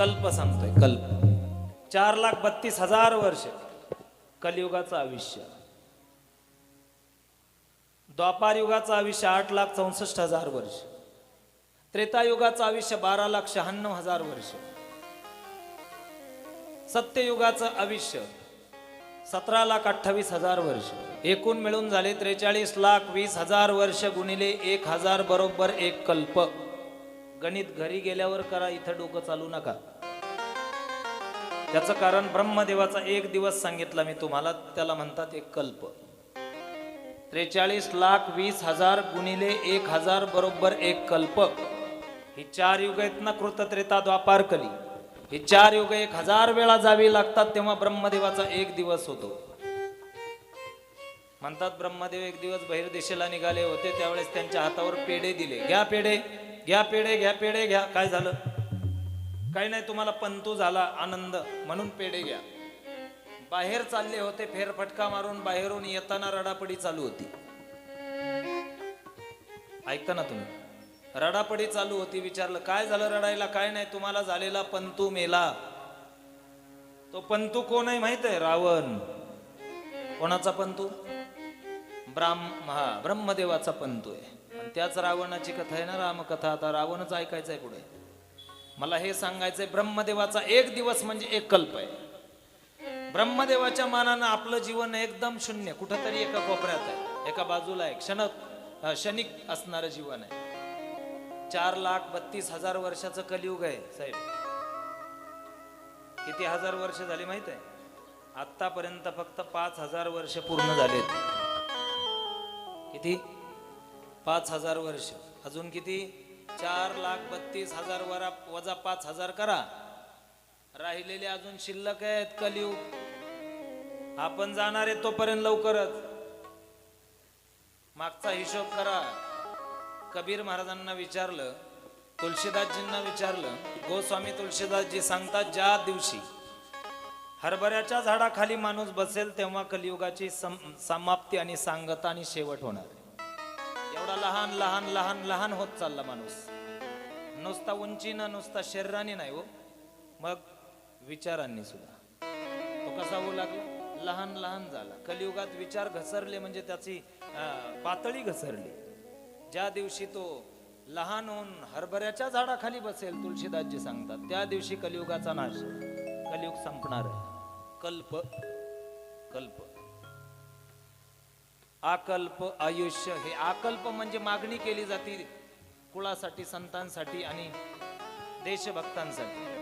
कल्प सांगतोय कल्प. चार लाख बत्तीस हजार वर्ष. कलियुगाचं आयुष्य. द्वापार युगाचं आयुष्य आठ लाख चौसष्ट हजार वर्ष. त्रेतायुगाचं आयुष्य बारा लाख शहाण्णव हजार वर्ष. सत्ययुगाचं आयुष्य सतरा लाख अठ्ठावीस हजार वर्ष. एकूण मिळून झाले त्रेचाळीस लाख वीस हजार वर्ष गुणिले एक हजार बरोबर एक कल्प. गणित घरी गेल्यावर करा इथं डोकं चालू नका. त्याचं कारण ब्रह्मदेवाचा एक दिवस सांगितला मी तुम्हाला त्याला म्हणतात एक कल्प. त्रेचाळीस लाख वीस हजार गुणिले एक हजार बरोबर एक कल्प. ही चार युग आहेत ना कृतत्रेता द्वापार कली ही चार युग एक हजार वेळा जावी लागतात तेव्हा ब्रह्मदेवाचा एक दिवस होतो. म्हणतात ब्रह्मदेव एक दिवस बहिर्देशेला निघाले होते त्यावेळेस त्यांच्या हातावर पेढे दिले. घ्या पेढे. घ्या पेढे घ्या पेढे घ्या. काय झालं? काही नाही तुम्हाला पंतू झाला आनंद म्हणून पेढे घ्या. बाहेर चालले होते फेरफटका मारून बाहेरून येताना रडापडी चालू होती. ऐकता ना तुम्ही? रडापडी चालू होती विचारलं काय झालं रडायला? काय नाही तुम्हाला झालेला पंतू मेला. तो पंतू कोण आहे माहीत आहे? रावण. कोणाचा पंतू ब्राह्म हा ब्रह्मदेवाचा पंतू आहे. आणि त्याच रावणाची कथा आहे ना रामकथा. आता रावणच ऐकायचंय पुढे. मला हे सांगायचंय ब्रह्मदेवाचा एक दिवस म्हणजे एक कल्प आहे. ब्रह्मदेवाच्या मानानं आपलं जीवन एकदम शून्य कुठंतरी एका कोपऱ्यात आहे. एका बाजूला आहे. क्षण क्षणिक असणारं जीवन आहे. चार लाख बत्तीस हजार वर्षाचं कलियुग आहे साहेब. किती हजार वर्ष झाली माहीत आहे? आतापर्यंत फक्त पाच हजार वर्ष पूर्ण झालेत. किती? पाच हजार वर्ष. अजून किती? चार लाख बत्तीस हजार वरा वजा पाच हजार करा. राहिलेले अजून शिल्लक आहेत कलियुग. आपण जाणार आहे तोपर्यंत लवकरच. मागचा हिशोब करा. कबीर महाराजांना विचारलं तुलसीदासजींना विचारलं गोस्वामी तुलसीदासजी सांगतात ज्या दिवशी हरभऱ्याच्या झाडाखाली माणूस बसेल तेव्हा कलियुगाची सम- समाप्ती आणि सांगता आणि शेवट होणार आहे. एवढा लहान लहान लहान लहान होत चालला माणूस. नुसता उंचीनं नुसता शरीराने नाही हो मग विचारांनी सुद्धा. तो कसा होऊ लागला? लहान लहान झाला. कलियुगात विचार घसरले म्हणजे त्याची पातळी घसरली. ज्या दिवशी तो लहान होऊन हरभऱ्याच्या झाडाखाली बसेल तुलसीदासजी सांगतात त्या दिवशी कलियुगाचा नाश. कलियुग संपणार आहे. कल्प कल्प. आकल्प आयुष्य हे आकल्प म्हणजे मागणी केली जाते कुळासाठी संतांसाठी आणि देशभक्तांसाठी.